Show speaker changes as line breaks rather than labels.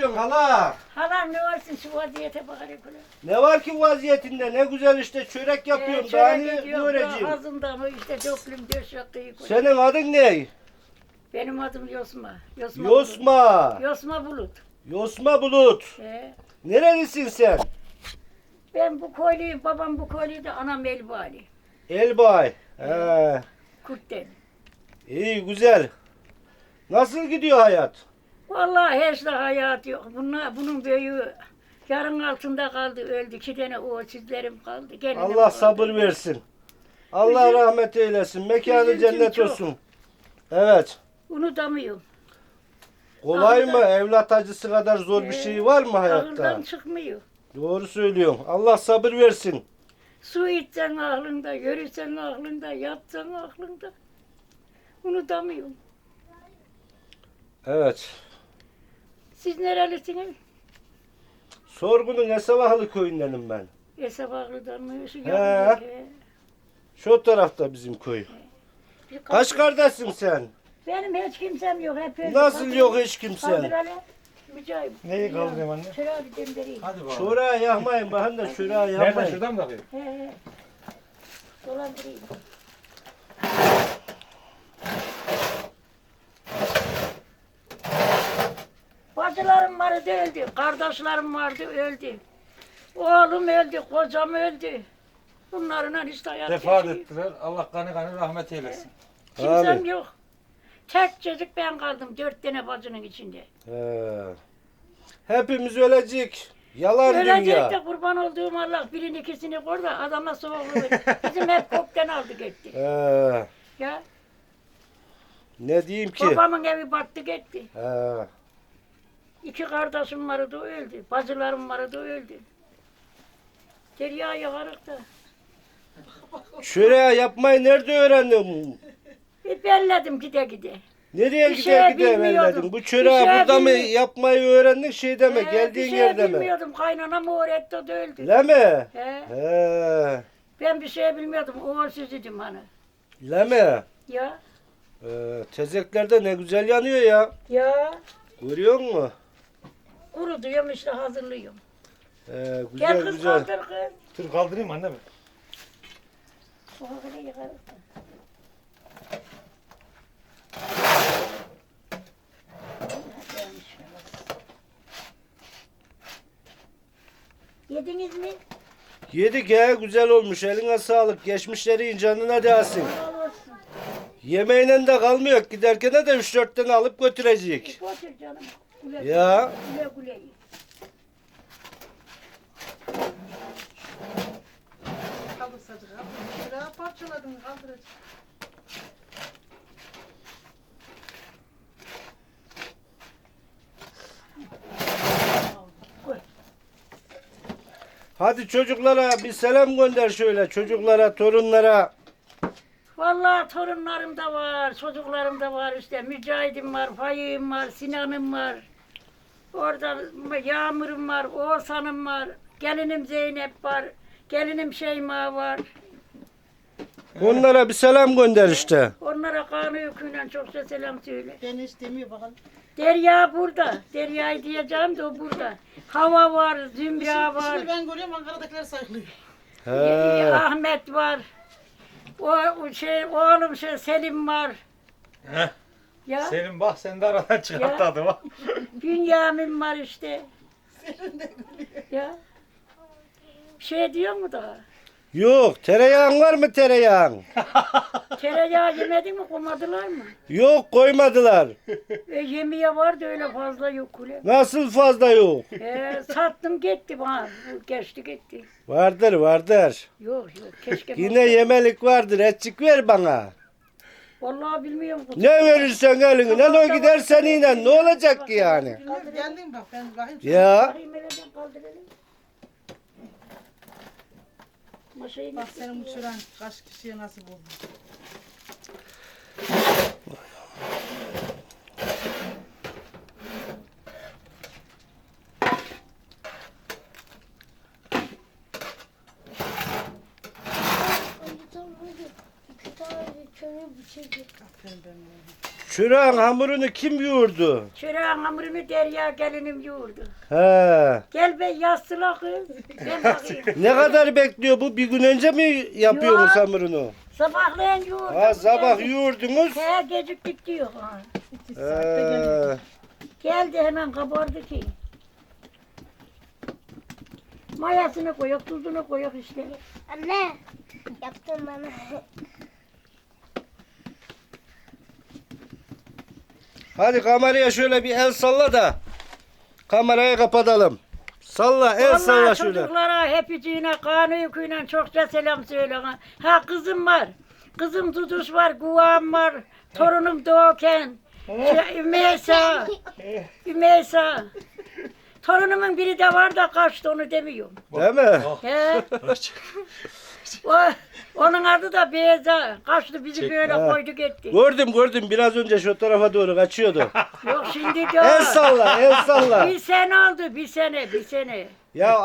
yapıyorsun hala?
Halam ne olsun şu vaziyete bak hele kule.
Ne var ki vaziyetinde? Ne güzel işte çörek yapıyorum.
Ee,
Daha ne göreceğim?
Ağzında mı işte döklüm döşek kıyı.
Senin adın ne?
Benim adım Yosma. Yosma.
Yosma.
Bulut. Yosma Bulut.
Yosma Bulut.
Ee,
Nerelisin sen?
ben bu köylüyüm, babam bu köylüydü, anam Elbali.
Elbay. He.
Kurt'ten.
İyi güzel. Nasıl gidiyor hayat?
Vallahi hiç de hayat yok. Bunlar, bunun büyüğü yarın altında kaldı, öldü. İki tane o sizlerim kaldı. Gelinim
Allah
kaldı.
sabır versin. Allah
Üzüm-
rahmet eylesin. Mekanı
üzüntüm
cennet
çok.
olsun. Evet.
Unutamıyorum.
Kolay mı? Evlat acısı kadar zor bir
Ee,
şey var mı hayatta?
Ahırdan çıkmıyor.
Doğru söylüyorsun. Allah sabır versin.
Su içsen aklında, yürüsen aklında, yatsan aklında. Unutamıyorum.
Evet.
Siz nerelisiniz?
Sorgunun Esavahlı köyündenim ben.
Esabaklı'dan mı? Şu
He.
yanında, he.
Şu tarafta bizim köy.
Bir
Kaç kardeşsin sen?
Benim hiç kimsem yok. Hep.
Nasıl
Kaldır-
yok hiç kimsen?
Kaldır hele. Mücahit.
Neyi kaldırayım anne?
Şöyle bir dembereyim.
Hadi bakalım.
Şuraya yakmayın. Bakın da şuraya
Nereden
yakmayın.
şuradan mı takıyor?
He he. Dolandırayım. Bacılarım vardı öldü, kardeşlerim vardı öldü. Oğlum öldü, kocam öldü. Bunlarla işte hayat
Vefat
geçiyor.
ettiler. Allah kanı kanı rahmet eylesin.
Kimsem
Amin.
yok. Tek çocuk ben kaldım dört tane bacının içinde.
He. Hepimiz ölecek. Yalan
Ölecek
dünya.
de kurban olduğum Allah birini ikisini koru da adama soğuk. Bizim hep kopten aldı gitti.
He.
Ya
Ne diyeyim ki?
babamın evi battı gitti.
He.
İki kardeşim vardı öldü. Bacılarım vardı öldü. Derya yakarık da.
Şuraya yapmayı nerede öğrendin?
Bir belledim gide gide.
Nereye
Bir
gider
şey
gider? Bu
Bir
çöreği
şey
burada mı yapmayı öğrendin şey deme
Ee,
geldiğin
bir şey
yerde mi?
bilmiyordum. Kaynanam öğretti o da öldü.
Le mi?
He.
He.
Ben bir şey bilmiyordum. Uğursuzydum hani.
Le mi?
Ya.
Ee, tezeklerde ne güzel yanıyor ya.
Ya.
Görüyor musun?
Kurutuyorum işte hazırlıyorum.
Ee,
Gel
güzel
kız
güzel.
kaldır kız.
Dur kaldırayım anne mi?
Yediniz mi?
Yedik ya güzel olmuş eline sağlık. Geçmişlerin canına değsin. Yemeğiyle de kalmıyor. Giderken de 3-4 tane alıp götürecek.
Otur canım.
Ya.
Güle güle.
Hadi çocuklara bir selam gönder şöyle. Çocuklara, torunlara.
Vallahi torunlarım da var, çocuklarım da var işte. Mücahidim var, Fayı'm var, Sinan'ım var. Orada Yağmur'um var, Oğuzhan'ım var. Gelinim Zeynep var. Gelinim Şeyma var.
Onlara bir selam gönder işte.
Onlara kanı yüküyle çokça selam söyle.
Ben hiç demiyor bakalım.
Derya burada. Derya'yı diyeceğim de o burada. Hava var, Zümra var.
Şimdi ben görüyorum Ankara'dakiler sayıklıyor.
He.
Ahmet var. O, şey oğlum şey Selim var.
Heh.
Ya
Senin bak sen de aradan çıkarttı
Ya. Bünyamin var işte.
Senin de gülüyor.
Ya. Bir şey diyor mu daha?
Yok tereyağın var mı tereyağın?
Tereyağı yemedin mi komadılar mı?
Yok koymadılar.
E, yemeğe vardı öyle fazla yok kule.
Nasıl fazla yok?
E, sattım gitti bana. Geçti gitti.
Vardır vardır.
Yok yok keşke.
Yine yemelik vardır. Etçik ver bana.
Vallahi bilmiyorum.
Ne verirsen eline ne gider seninle ne olacak ki yani?
Kaldır geldin bak ben bakayım.
Ya
kaldıralım.
Bak senin uçuran kaç kişiye nasip oldu.
İki tane İki tane kömür bıçak.
Aferin benim oğlum.
Çırağın hamurunu kim yoğurdu?
Çırağın hamurunu Derya gelinim yoğurdu.
He.
Gel be yastıla kız. Ben bakayım.
Ne kadar bekliyor bu? Bir gün önce mi yapıyorsunuz
Yok.
hamurunu?
Sabahleyin yoğurdum.
Ha sabah
Geldi.
yoğurdunuz.
He geciktik diyor. Ha.
İki saatte geliyor.
Ee,
Geldi hemen kabardı ki. Mayasını koyuyor, tuzunu koyuyor işte.
Anne yaptın bana.
Hadi kameraya şöyle bir el salla da kamerayı kapatalım. Salla el
Vallahi
salla şöyle.
çocuklara hepiciğine, kanı yüküyle çokça selam söyle. ha. Kızım var. Kızım Duduş var, Guvam var. Torunum Doğuken. Şey, Ümeysa. Ümeysa. Torunumun biri de var da kaçtı onu demiyorum.
Değil mi?
He. o, onun adı da Beyza. Kaçtı bizi böyle
Ha.
koydu gitti.
Gördüm gördüm biraz önce şu tarafa doğru kaçıyordu.
Yok şimdi
el
de
salla el salla.
bir sene oldu bir sene bir sene.
Ya